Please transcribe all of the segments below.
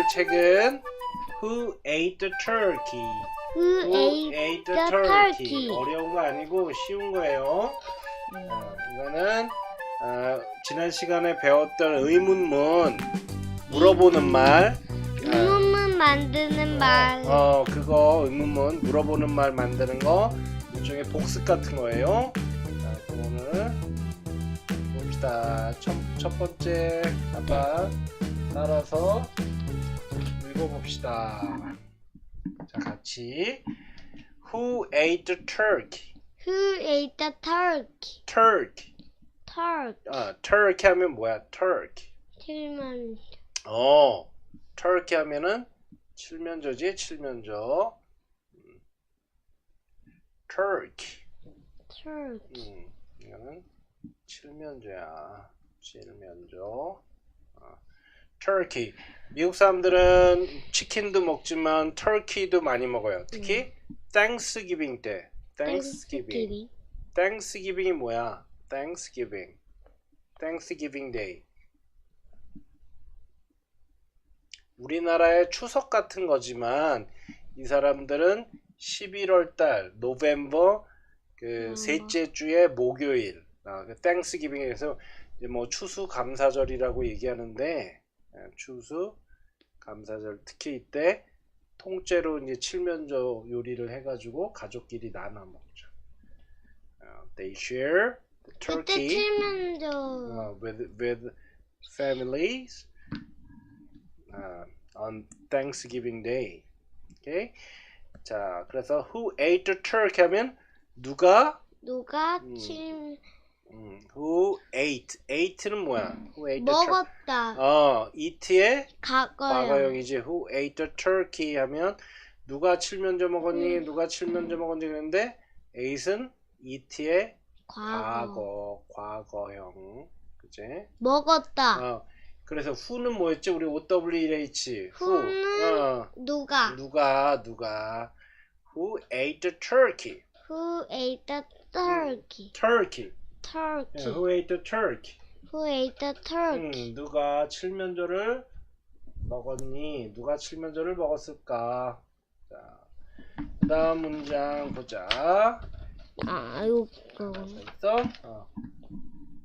오늘 책은 Who Ate the Turkey? Who Who ate the the turkey? turkey? 어려운 거 아니고 쉬운 거예요. 어, 이거는 어, 지난 시간에 배웠던 의문문 물어보는 말. 어, 의문문 만드는 말. 어 그거 의문문 물어보는 말 만드는 거 일종의 복습 같은 거예요. 자 그거는 봅시다. 첫, 첫 번째 아빠 따라서 읽어봅시다. 자 같이 Who ate the turkey? Who ate the turkey? Turkey. Turkey. 아 turkey 하면 뭐야? Turkey. 칠만. 어 turkey 하면은 칠면조지 칠면조. 음. Turkey. Turkey. 음, 이거는 칠면조야. 칠면조. 어. 터키. 미국 사람들은 치킨도 먹지만 터키도 많이 먹어요. 특히 Thanksgiving 때. Thanksgiving. Thanksgiving이 뭐야? Thanksgiving. Thanksgiving Day. 우리나라의 추석 같은 거지만 이 사람들은 11월 달 노벰버 그 음. 셋째 주의 목요일 아, 그 땡스기빙에서 뭐 추수 감사절이라고 얘기하는데 예, 추수 감사절 특히 이때 통째로 이제 칠면조 요리를 해가지고 가족끼리 나눠 먹죠. 어, they share the turkey 칠면조. uh, with with families uh, on Thanksgiving Day. Okay. 자, 그래서 who ate the turkey 하면 누가 누가 음. 칠 음, who ate ate는 뭐야? who ate the turkey? 먹었다. 어, eat의 과거요. 과거형이지. who ate the turkey 하면 누가 칠면조 먹었니? 음. 누가 칠면조 먹었니? 그랬는데 ate은 eat의 과거. 과거, 과거형. 그지? 먹었다. 어, 그래서 who는 뭐였지? 우리 OWH. who. who는 어, 누가? 누가, 누가. who ate the turkey? Who ate the turkey? turkey. 예, Turkey. who ate the turkey? Who ate the turkey? 음, 누가 칠면조를 먹었니? 누가 칠면조를 먹었을까? 자, 그다음 문장 보자. 아, 이거. 있어? 어.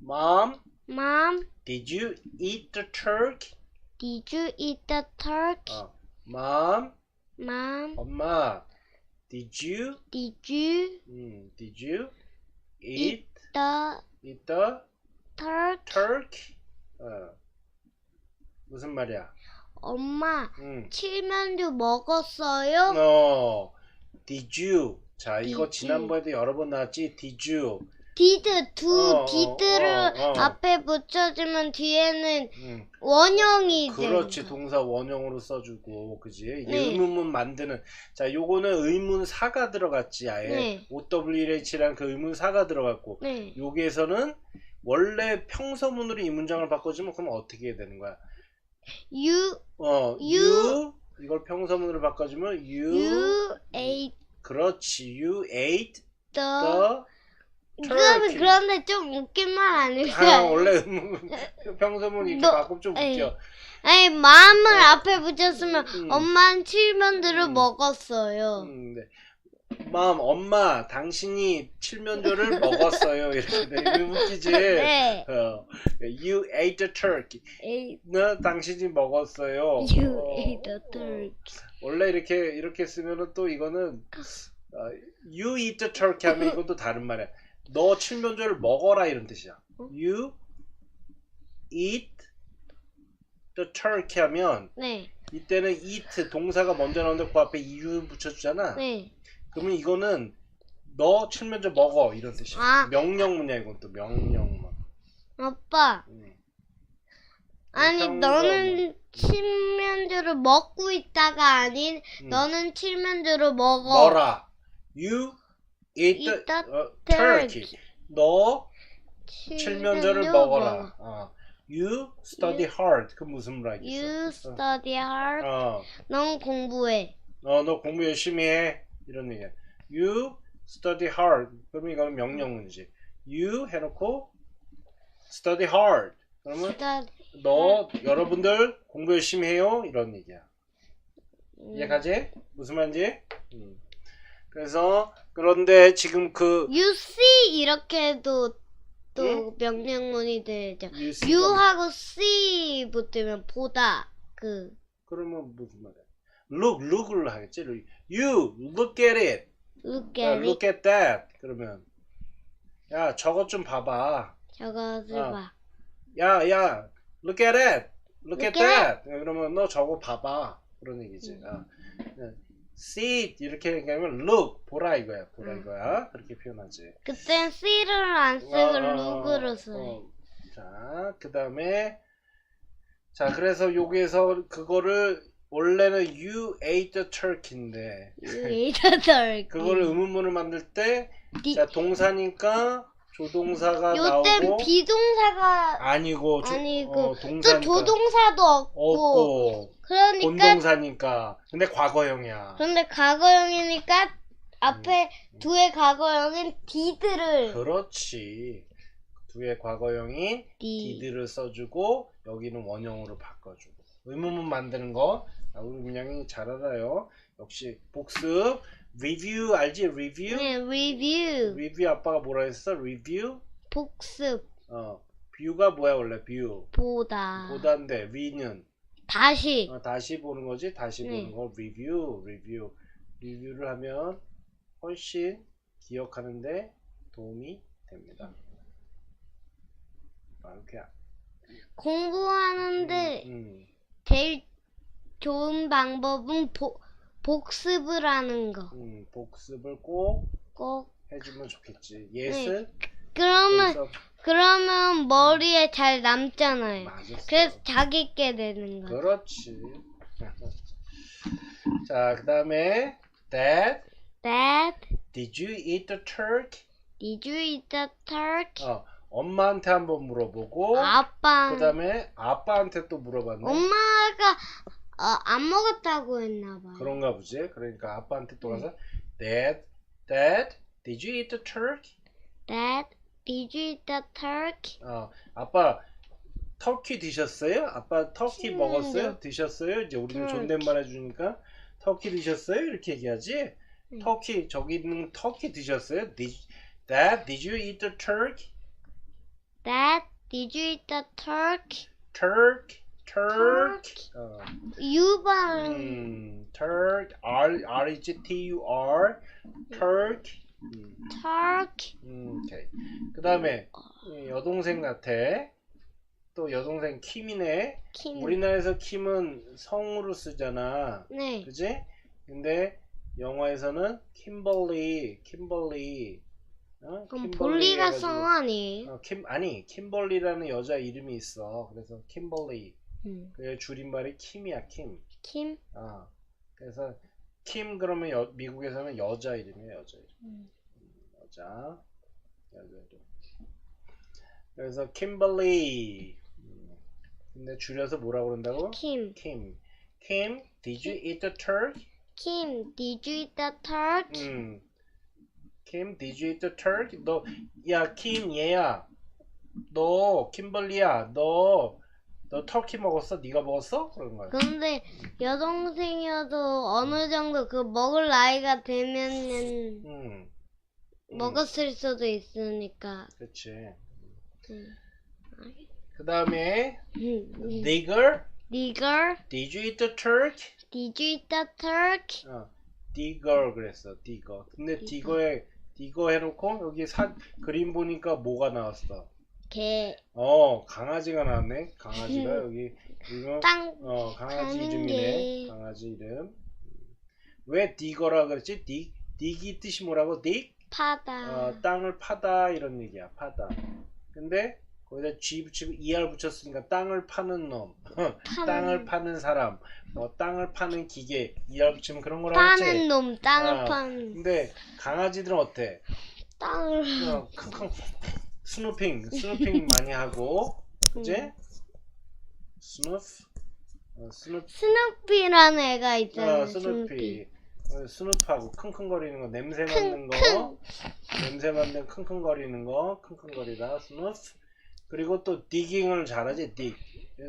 Mom, Mom, did you eat the turkey? did you eat the turkey? 어. Mom, Mom, 엄마, did you, did you 음, did you eat eat, the eat the turkey? turkey? 어. 무슨 말이야? 엄마, 음. 칠면조 먹었어요? 어, did you? 자, 이거 Did 지난번에도 여러 번 나왔지. Did you? Did 두 어, 어, did를 어, 어. 앞에 붙여주면 뒤에는 음, 원형이 그렇지. 된다. 동사 원형으로 써주고, 그지? 이게 네. 의문문 만드는. 자, 요거는 의문사가 들어갔지, 아예. 네. OWH라는 그 의문사가 들어갔고, 네. 여기에서는 원래 평서문으로 이 문장을 바꿔주면 그럼 어떻게 해야 되는 거야? You 어, You- you, 이걸 평서문으로 바꿔주면 you, you ate 그렇지. You ate the the turkey. 그런데 좀 웃긴 말 아, 아닐까요? 원래 의문, 평서문 이렇게 너- 바꾸면 좀 에이. 웃겨. 아니 마음을 앞에 붙였으면 음. 엄마는 칠면조를 음. 먹었어요. 음, 네. 맘, 엄마, 당신이 칠면조를 먹었어요. 이렇게 돼. 이거 웃기지? 네. 어, you ate the turkey. 너 당신이 먹었어요. You 어, ate the 어. turkey. 원래 이렇게 이렇게 쓰면은 또 이거는 어, you eat the turkey 하면 이것도 다른 말이야. 너 칠면조를 먹어라 이런 뜻이야. 어? You eat the turkey 하면 네, 이때는 eat 동사가 먼저 나오는데 그 앞에 you 붙여주잖아. 네. 그러면 이거는 너 칠면조 먹어 이런 뜻이야. 아. 명령문이야 이건 또 명령문. 아빠, 음. 아니 너는 칠면조를 먹고 있다가 아닌 음. 너는 칠면조를 먹어. 뭐라? You eat the, 어, turkey. 너 칠면조를 먹어라. 먹어. 어. You study hard. 그 무슨 말이겠어? You study hard. 어, 넌 공부해. 어, 너 공부 열심히 해. 이런 얘기야. You study hard. 그러면 이거는 명령문이지. You 해놓고 study hard. 그러면 study 너 여러분들 공부 열심히 해요 이런 얘기야. 음. 이해가지? 무슨 말인지? 음. 그래서 그런데 지금 그 you see 이렇게 해도 또 응? 명령문이 되죠. you see you하고 see 붙으면 보다 그 그러면 무슨 말이야? look look을 하겠지. you look at it. look 야, at it look at that. 그러면 야 저것 좀 봐봐. 저것을 아. 봐. 야 야 look at it. look, at Look at that. 그러면 너 저거 봐봐. 그런 얘기지. 아. See 이렇게 얘기하면 look 보라 이거야. 보라 음. 이거야. 그렇게 표현하지. 그땐 see를 안 쓰고 어, 어, look으로 써요. 어. 자, 그 다음에 자, 그래서 여기에서 그거를 원래는 you ate the turkey인데 you ate a turkey. 그거를 의문문을 만들 때 디- 자, 동사니까 조동사가 요땐 나오고 비동사가 아니고 조, 아니고 어, 또 동사니까. 조동사도 없고, 없고. 그러니까 본동사니까. 근데 과거형이야. 그런데 과거형이니까 앞에 두의 과거형인 did를 그렇지. 두의 과거형인 did 디드를 써주고 여기는 원형으로 바꿔주고. 의문문 만드는 거. 아, 우리 민영이 잘 알아요. 역시 복습 리뷰 알지? 리뷰 네, review. 리뷰 아빠가 뭐라 했어? 리뷰 복습. 어 뷰가 뭐야 원래 뷰 보다. 보다인데 리는? 다시. 어, 다시 보는 거지? 다시 네. 보는 거. 리뷰 리뷰 리뷰를 하면 훨씬 기억하는데 도움이 됩니다. 아, 이렇게. 공부하는데 음. 제일 좋은 방법은 보, 복습을 하는 거. 음, 복습을 꼭 꼭 해주면 좋겠지. 예스. 그러면 그래서 그러면 머리에 잘 남잖아요. 맞았어. 그래서 자기 있게 되는 거. 그렇지. 자, 그 다음에 Dad, Dad, did you eat the turkey? did you eat the turkey? 어, 엄마한테 한번 물어보고 아빠. 그다음에 아빠한테 또 물어봤네. 엄마가 어, 안 먹었다고 했나 봐요. 그런가 보지. 그러니까 아빠한테 또 가서 Dad, Dad, did you eat the turkey? Dad, did you eat the turkey? 어, 아빠 터키 드셨어요? 아빠 터키 음, 먹었어요? 네. 드셨어요? 이제 우리는 터키. 존댓말 해주니까 터키 드셨어요? 이렇게 얘기하지. 음. 터키 저기 있는 터키 드셨어요? Did, Dad, did you eat the turkey? Dad, did you eat the turkey? Turk, turk. 어, U 발음. 음, turk, R, R is T U R, turk. 음, turkey. 음, 오케이. 그 다음에 여동생 같아. 또 여동생 킴이네. 킴. 우리나라에서 킴은 성으로 쓰잖아. 네. 그지? 근데 영화에서는 킴벌리, 킴벌리. 어? 그럼 킴벌리 볼리가 해가지고- 성 아니에요? 어, 킴 아니 킴벌리라는 여자 이름이 있어. 그래서 킴벌리. 음. 그 줄임말이 킴이야, 킴. 킴. 아. 그래서 킴 그러면 여- 미국에서는 여자 이름이에요, 여자 이름. 음. 여자. 여자 이름. 그래서 킴벌리. 음. 근데 줄여서 뭐라고 그런다고? 킴. 킴. 킴, did you eat the turkey? 킴, did you eat the turkey? 음. 킴, did you eat the turkey? 너, 야, 킴, 얘야. 너, 킴벌리야. 너, 너 터키 먹었어? 네가 먹었어? 그런 거야. 근데 여동생이어도 어느 정도 그 먹을 나이가 되면은 음. 음, 먹었을 수도 있으니까. 그치. 음. 그 다음에, 음. digger, Digger, did you eat the turkey? did you eat the turkey? 어, digger 그랬어, digger. 근데 digger에, digger 해놓고, 여기 사, 그림 보니까 뭐가 나왔어? 개, 어, 강아지가 나왔네. 강아지가 여기, 이거, 땅, 어, 강아지 가는 이름이네. 게. 강아지 이름. 왜 디거라 그랬지? 디, 디기 뜻이 뭐라고? 디? 파다. 어, 땅을 파다 이런 얘기야. 파다. 근데 거기다 G 붙이고 ER 붙였으니까 땅을 파는 놈. 파는- 땅을 파는 사람. 뭐 땅을 파는 기계. ER 붙이면 그런 거라 파는 했지. 놈, 땅을 어. 파는. 근데 강아지들은 어때? 땅을. 어, 킁킁 스누핑, 스누핑 많이 하고, 그지? 음. 스누프, 어, 스누 스누피라는 애가 있잖아요. 어, 스누피. 어, 스누프하고 킁킁거리는 거, 냄새 맡는 거, 킁킁. 냄새 맡는 킁킁거리는 거, 킁킁거리다, 스누프. 그리고 또 디깅을 잘하지 dig.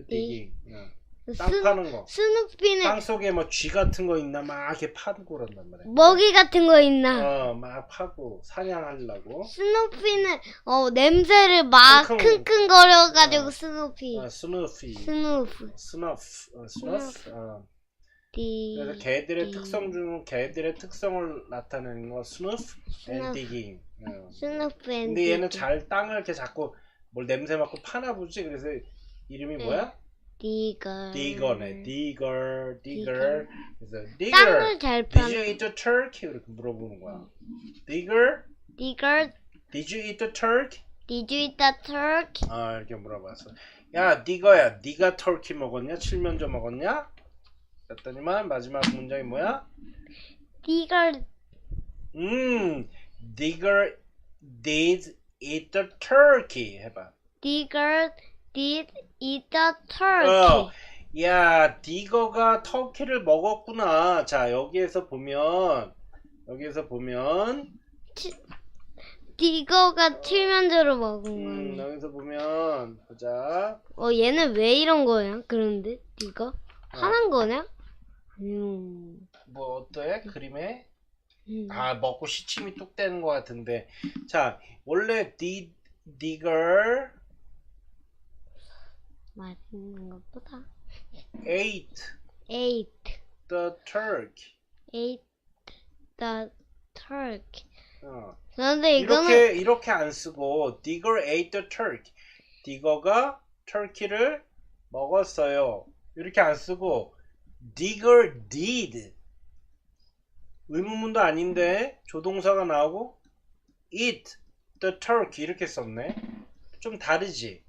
디깅. 어. 땅 스, 파는 거. 스누피는 땅 속에 뭐 쥐 같은 거 있나 막 이렇게 파고 그런단 말이야. 먹이 같은 거 있나? 어, 막 파고 사냥하려고. 스누피는 어 냄새를 막 킁킁. 킁킁거려가지고 어. 스누피. 어, 스누피, 스누프. 스너프, 어, 스너프. 어. 디. 그래서 개들의 디. 특성 중 개들의 특성을 나타내는 거 스누프 앤 스누프. 디깅. 어. 스누프 앤 근데 얘는. 잘 땅을 이렇게 자꾸 뭘 냄새 맡고 파나 보지. 그래서 이름이 네. 뭐야? 디거. 디거네. 디거, 디거. 그래서 디거. 땅을 잘 Did 판. you eat the turkey? 이렇게 물어보는 거야. 디거, 디거. Did you eat the turkey? Did you eat the turkey? 아 이렇게 물어봤어. 야, 니거야, 니가 터키 먹었냐? 칠면조 먹었냐? 그랬더니만 마지막 문장이 뭐야? 디거. 음, 니거 did eat the turkey. 해봐. 디거 did eat the turkey. 어, 야, 니거가 터키를 먹었구나. 자, 여기에서 보면, 여기에서 보면, 디거가 칠면조를 먹은 음, 거네. 여기서 보면, 보자. 어 얘는 왜 이런 거야? 그런데 디거 화난 거냐? 음. 뭐 어때? 그림에? 음. 아 먹고 시침이 뚝 떼는 것 같은데 자 원래 디 digger 맛있는 것보다. ate ate the turkey ate the turkey. 어. 그런데 이거는 이렇게 이렇게 안 쓰고 digger ate the turkey digger가 turkey를 먹었어요 이렇게 안 쓰고 digger did 의문문도 아닌데 조동사가 나오고 eat the turkey 이렇게 썼네 좀 다르지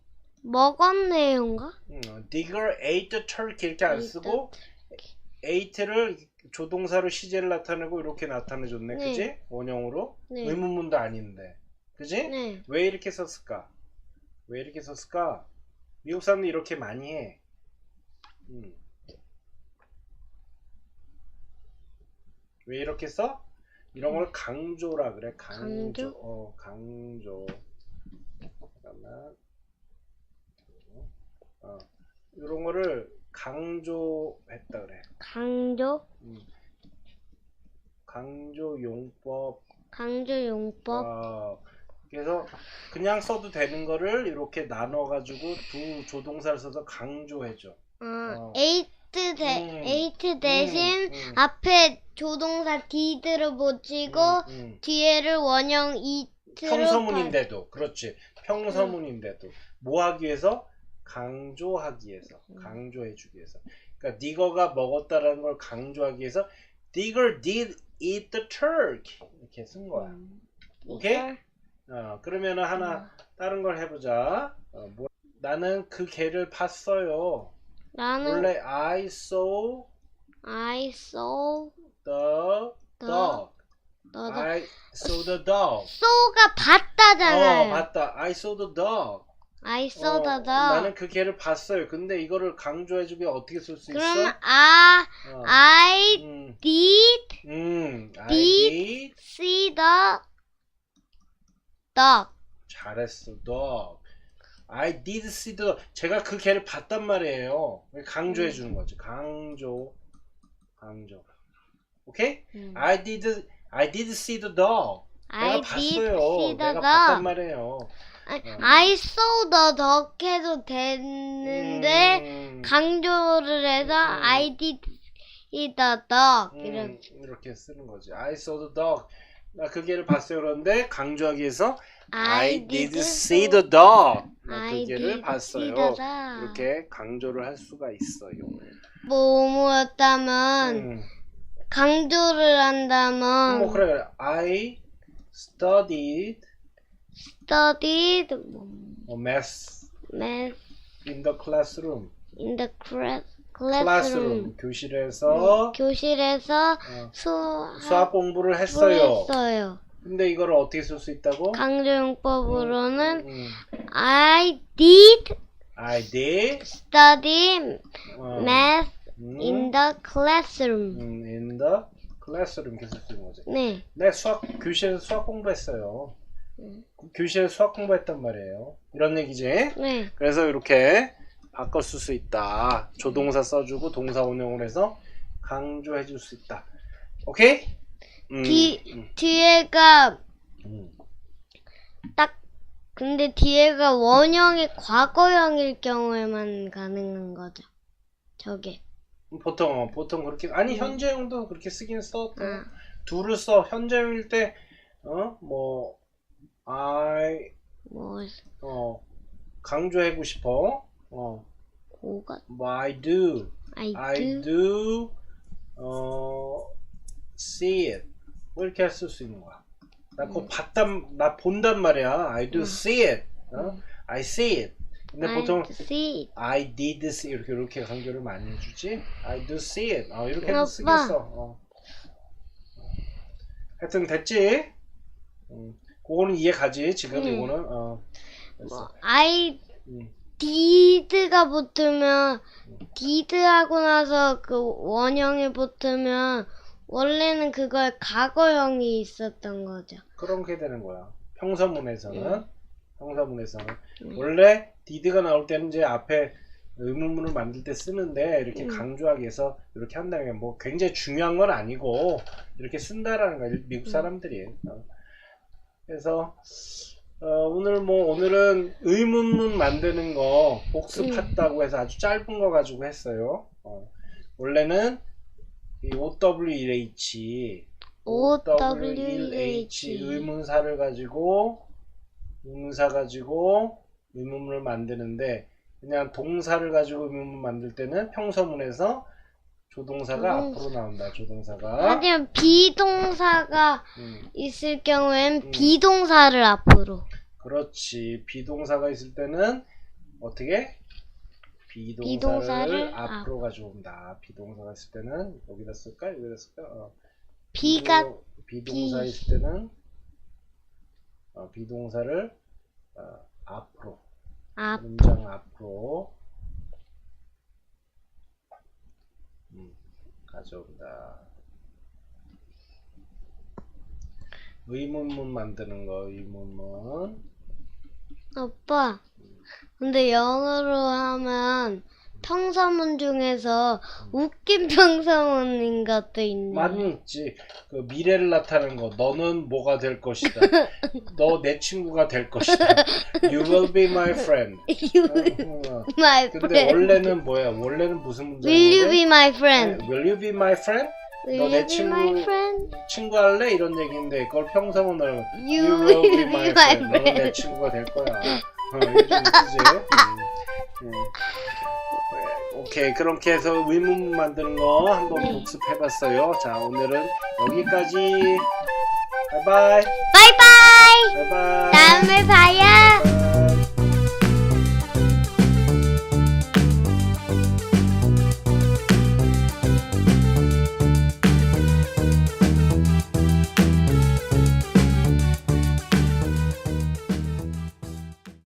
먹었네요인가? 음, digger ate the turkey 이렇게 안 쓰고 ate를 조동사로 시제를 나타내고 이렇게 나타내줬네. 네. 그지? 원형으로? 네. 의문문도 아닌데. 그지? 네. 왜 이렇게 썼을까? 왜 이렇게 썼을까? 미국 사람들 이렇게 많이 해. 음. 왜 이렇게 써? 이런 걸 강조라 그래. 강조. 강조? 어 강조. 잠깐만 어 이런 거를 강조했다 그래 강조 강조 용법 강조 용법 어, 그래서 그냥 써도 되는 거를 이렇게 나눠가지고 두 조동사를 써서 강조해줘. 어, 어. ate 대 음. ate 대신 음, 음, 앞에 조동사 did를 붙이고 음, 음. 뒤에를 원형 it로 평서문인데도 그렇지. 평서문인데도 뭐 하기 위해서? 강조하기 위해서. 음. 강조해 주기 위해서. 그러니까 니거가 먹었다라는 걸 강조하기 위해서 Digger did eat the turkey 이렇게 쓴 거야. 음. 오케이? 이걸, 어, 그러면은 하나 음. 다른 걸 해보자. 어, 뭐, 나는 그 개를 봤어요. 나는 원래 I saw I saw the the dog. 너도 I saw the dog. saw가 봤다잖아요. 어, 봤다. I saw the dog. I saw 어, the dog. 나는 그 개를 봤어요. 근데 이거를 강조해주기 어떻게 쓸 수 있어? 그러면 아 어. I 음, did 음, I did did. see the dog. 잘했어, dog. I did see the. 제가 그 개를 봤단 말이에요. 강조해 주는 거지. 강조, 강조. 오케이? 음. I did, I did see the dog. I did see the 내가 봤단 dog. 말이에요. 아니, 어. I saw the dog 해도 됐는데 음, 강조를 해서 음. I did see the dog 음, 이런 이렇게 쓰는 거지. I saw the dog. 나 그 개를 봤어요. 그런데 강조하기 위해서 I did see the dog. 나 I 그 개를 did see 봤어요. the dog. 이렇게 강조를 할 수가 있어요. 뭐뭐였다면 음. 강조를 한다면 뭐 그래. I studied studied math math in the classroom. in the cla- classroom classroom 교실에서 교실에서 어, 수학을 수학 공부를 했어요. 했어요. 근데 이걸 어떻게 쓸 수 있다고? 강조용법으로는 음, 음. I did I did study 어, math 음, in the classroom. 음, in the 수 있는 거지. 네. 네 수학 교실에서 수학 공부했어요. 음. 교실에 수학 공부했단 말이에요. 이런 얘기지. 네. 그래서 이렇게 바꿔 쓸 수 있다. 조동사 써주고 동사 원형을 해서 강조해 줄 수 있다. 오케이? 음, 뒤, 음, 뒤에가 음. 딱, 근데 뒤에가 원형이 과거형일 경우에만 가능한 거죠. 저게. 보통 어, 보통 그렇게 아니 음. 현재형도 그렇게 쓰긴 써. 또. 아, 둘을 써. 현재형일 때 어? 뭐 I 뭐, 어 강조하고 싶어. 어. 고가, 뭐 I do. I do. I do 어 see it 뭐 이렇게 할수 있는 거야. 나 그거 음. 봤단 나 본단 말이야. I do 음. see it. 어? I see it. 근데 I 보통 see it. I did see 이렇게 이렇게 강조를 많이 해주지. I do see it. 어, 이렇게. 해도 쓰겠어. 어. 하여튼 됐지. 음, 그거는 이해 가지. 지금 음. 이거는 어. 됐어. 뭐, I 음. did가 붙으면 did 하고 나서 그 원형이 붙으면 원래는 그걸 과거형이 있었던 거죠. 그렇게 되는 거야. 평서문에서는 음. 평서문에서는 음. 원래 did가 나올 때는 이제 앞에 의문문을 만들 때 쓰는데 이렇게 음. 강조하기 위해서 이렇게 한다는 게뭐 굉장히 중요한 건 아니고 이렇게 쓴다라는 거야 미국 음. 사람들이. 어. 그래서 어, 오늘 뭐 오늘은 의문문 만드는 거 복습했다고 해서 아주 짧은 거 가지고 했어요. 어. 원래는 이 OWH OWH. 의문사를 가지고 의문사 가지고 의문문을 만드는데 그냥 동사를 가지고 의문문 만들 때는 평서문에서 조동사가 음. 앞으로 나온다. 조동사가 하지만 비동사가 음, 있을 경우엔 음. 비동사를 앞으로. 그렇지. 비동사가 있을 때는 어떻게 비동사를, 비동사를 앞으로 가지고 온다. 비동사가 있을 때는 여기다 쓸까? 여기다 쓸까? 어. 비가 비동- 비동사 비. 있을 때는 어, 비동사를 어, 앞으로 앞, 문장 앞으로 음, 가져온다. 의문문 만드는 거 의문문 오빠. 근데 영어로 하면 평서문 중에서 웃긴 평서문인 것도 있네. 많이 있지. 그 미래를 나타내는 거. 너는 뭐가 될 것이다. 너 내 친구가 될 것이다. You will be my friend. You, 어, 어. my 근데 friend. 원래는 뭐야? 원래는 무슨 문장인데? Will you be my friend? Will you be my friend? Will 너내 you be my 친구- friend? 친구 할래? 이런 얘기인데 그걸 평서문으로 You will be my friend. 너는 내. 친구가 될 거야. 어, 이게 좀 웃기지? 음, 음. 네, 오케이 그렇게 해서 의문문 만드는 거 한번 네. 복습해봤어요. 자 오늘은 여기까지. 바이바이. 바이바이! 바이바이. 다음에 봐요.